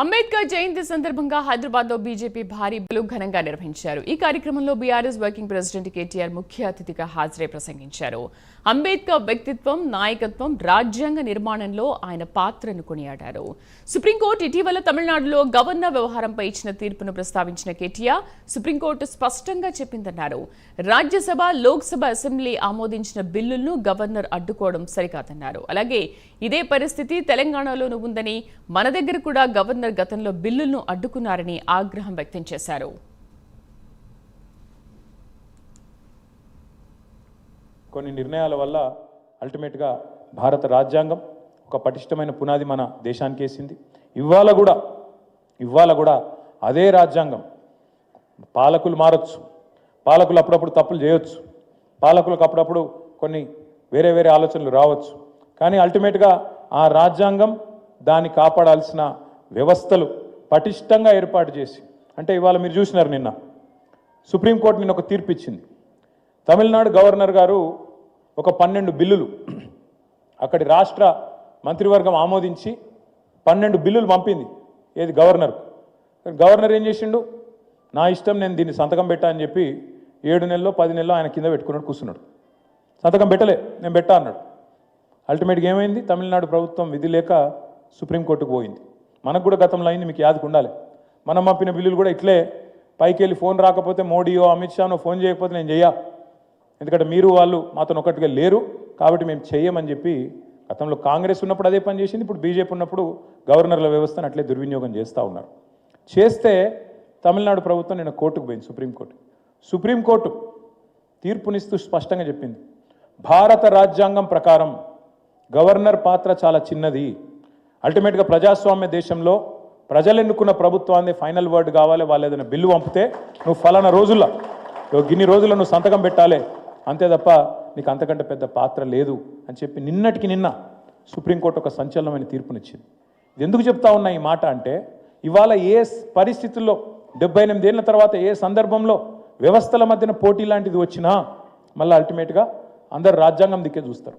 అంబేద్కర్ జయంతి సందర్భంగా హైదరాబాద్లో బీజేపీ భారీ బలు ఘనంగా నిర్వహించారు. ఈ కార్యక్రమంలో బీఆర్ఎస్ వర్కింగ్ ప్రెసిడెంట్ కేటీఆర్ ముఖ్య అతిథిగా హాజరై ప్రసంగించారు. అంబేద్కర్ వ్యక్తిత్వం నాయకత్వం రాజ్యాంగ నిర్మాణంలో ఆయన పాత్రను కొనియాడారు. సుప్రీంకోర్టు ఇటీవల తమిళనాడులో గవర్నర్ వ్యవహారంపై ఇచ్చిన తీర్పును ప్రస్తావించిన కేటీఆర్ సుప్రీంకోర్టు స్పష్టంగా చెప్పిందన్నారు. రాజ్యసభ లోక్సభ అసెంబ్లీ ఆమోదించిన బిల్లులను గవర్నర్ అడ్డుకోవడం సరికాదన్నారు. అలాగే ఇదే పరిస్థితి తెలంగాణలోనూ ఉందని మన దగ్గర కూడా గవర్నర్ గతంలో బిల్లులను అడ్డుకున్నారని ఆగ్రహం వ్యక్తం చేశారు. కొన్ని నిర్ణయాల వల్ల అల్టిమేట్గా భారత రాజ్యాంగం ఒక పటిష్టమైన పునాది మన దేశానికి వేసింది. ఇవాళ కూడా ఇవాళ కూడా అదే రాజ్యాంగం. పాలకులు మారచ్చు. పాలకులు అప్పుడప్పుడు తప్పులు చేయొచ్చు. పాలకులకు అప్పుడప్పుడు కొన్ని వేరే వేరే ఆలోచనలు రావచ్చు. కానీ అల్టిమేట్గా ఆ రాజ్యాంగం దాన్ని కాపాడాల్సిన వ్యవస్థలు పటిష్టంగా ఏర్పాటు చేసి అంటే ఇవాళ మీరు చూసినారు నిన్న సుప్రీంకోర్టు నిన్న ఒక తీర్పు ఇచ్చింది తమిళనాడు గవర్నర్ గారు ఒక పన్నెండు బిల్లులు అక్కడి రాష్ట్ర మంత్రివర్గం ఆమోదించి పన్నెండు బిల్లులు పంపింది ఏది గవర్నర్. గవర్నర్ ఏం చేసిండు? నా ఇష్టం నేను దీన్ని సంతకం పెట్టా అని చెప్పి ఏడు నెలలో పది నెలల్లో ఆయన కింద పెట్టుకున్నాడు కూర్చున్నాడు. సంతకం పెట్టలే నేను పెట్టా అన్నాడు. అల్టిమేట్గా ఏమైంది? తమిళనాడు ప్రభుత్వం విధి లేక సుప్రీంకోర్టుకు పోయింది. మనకు కూడా గతంలో అయింది మీకు యాదకు ఉండాలి. మనం పంపిన బిల్లులు కూడా ఇట్లే. పైకి వెళ్ళి ఫోన్ రాకపోతే మోడీయో అమిత్ షానో ఫోన్ చేయకపోతే నేను చెయ్యా. ఎందుకంటే మీరు వాళ్ళు మాతో ఒకటిగా లేరు కాబట్టి మేము చెయ్యమని చెప్పి గతంలో కాంగ్రెస్ ఉన్నప్పుడు అదే పని చేసింది ఇప్పుడు బీజేపీ ఉన్నప్పుడు గవర్నర్ల వ్యవస్థను అట్లే దుర్వినియోగం చేస్తూ ఉన్నారు. చేస్తే తమిళనాడు ప్రభుత్వం నేను కోర్టుకు పోయింది సుప్రీంకోర్టు సుప్రీంకోర్టు తీర్పునిస్తూ స్పష్టంగా చెప్పింది. భారత రాజ్యాంగం ప్రకారం గవర్నర్ పాత్ర చాలా చిన్నది. అల్టిమేట్గా ప్రజాస్వామ్య దేశంలో ప్రజలు ఎన్నుకున్న ప్రభుత్వాన్ని ఫైనల్ వర్డ్ కావాలి వాళ్ళు ఏదైనా బిల్లు పంపితే నువ్వు ఫలానా రోజుల్లో గిన్ని రోజుల్లో నువ్వు సంతకం పెట్టాలి అంతే తప్ప నీకు అంతకంటే పెద్ద పాత్ర లేదు అని చెప్పి నిన్నటికి నిన్న సుప్రీంకోర్టు ఒక సంచలనమైన తీర్పునిచ్చింది. ఇది ఎందుకు చెప్తా ఉన్నా ఈ మాట అంటే ఇవాళ ఏ పరిస్థితుల్లో డెబ్బై ఏళ్ళ తర్వాత ఏ సందర్భంలో వ్యవస్థల మధ్యన పోటీ లాంటిది వచ్చినా మళ్ళీ అల్టిమేట్గా అందరు రాజ్యాంగం దిక్కే చూస్తారు.